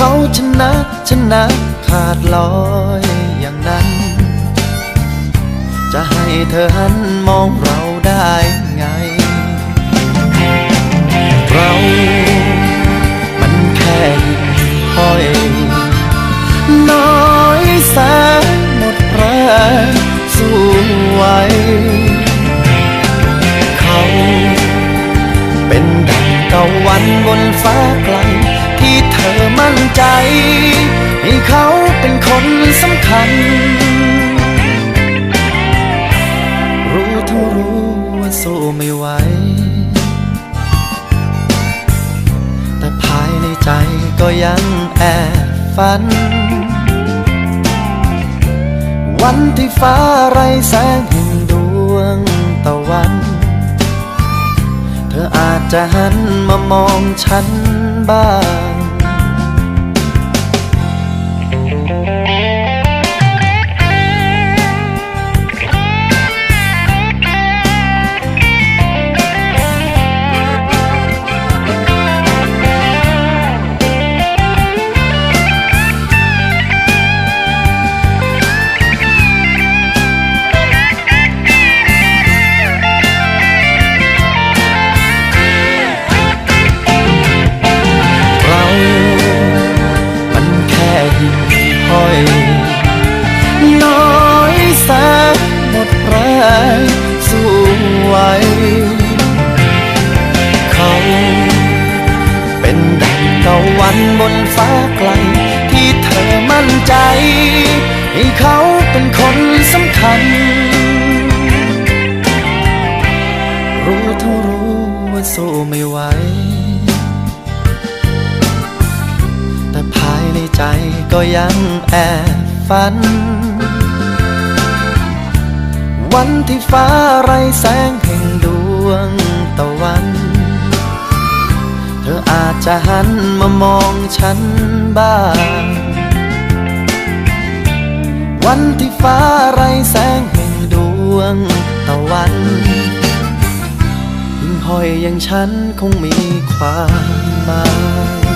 เขาชนะชนะขาดลอยอย่างนั้น จะให้เธอหันมองเราได้ไง เรา ใจ ให้เขาเป็นคนสำคัญ รู้ทั้งรู้ว่าสู้ไม่ไหว แต่ภายในใจก็ยังแอบฝัน วันที่ฟ้าไรแสงแห่งดวงตะวันเธออาจจะหันมามองฉันบ้าง ก็ยังแอบฝัน วันที่ฟ้าไรแสงแห่งดวงตะวัน เธออาจจะหันมามองฉันบ้าง วันที่ฟ้าไรแสงแห่งดวงตะวันหิ่งห้อยอย่างฉันคงมีความหมาย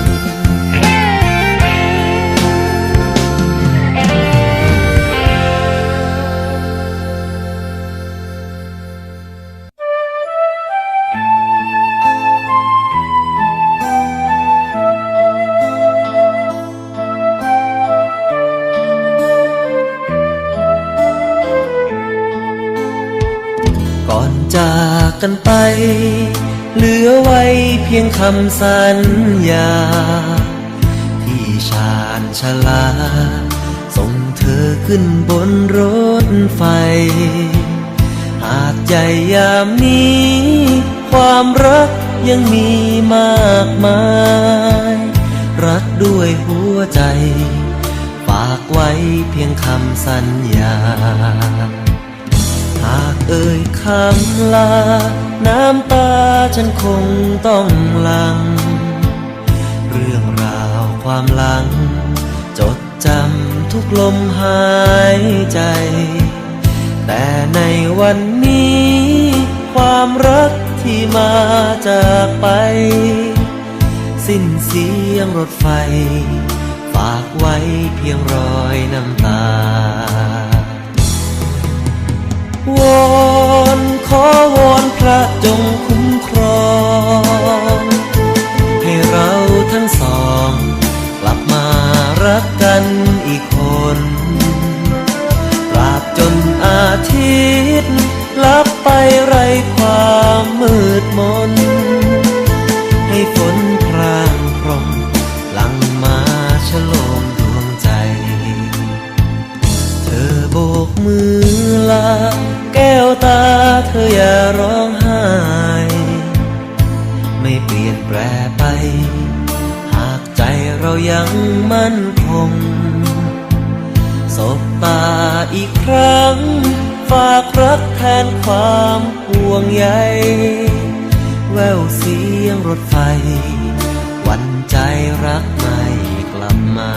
กันไป เหลือไว้เพียงคำสัญญา ที่ชาญชลา ส่งเธอขึ้นบนรถไฟ หากใจยามนี้ ความรักยังมีมากมาย รักด้วยหัวใจ ฝากไว้เพียงคำสัญญา เอ่ยคำลา น้ำตาฉันคงต้องหลัง เรื่องราวความหลัง จดจำทุกลมหายใจ แต่ในวันนี้ ความรักที่มาจากไป สิ้นเสียงรถไฟ ฝากไว้เพียงรอยน้ำตา วอนขอวอนพระจงคุ้มครอง ให้เราทั้งสอง กลับมารักกันอีกคนตราบจนอาทิตย์ลับไปไรความมืดมน ให้ฝนพรางพรมหลังมาฉลมดวงใจ เธอโบกมือลา ตาเธออย่าร้องไห้ ไม่เปลี่ยนแปลไป หากใจเรายังมั่นคงสบตาอีกครั้ง ฝากรักแทนความห่วงใยแววเสียงรถไฟ วันใจรักไม่กลับมา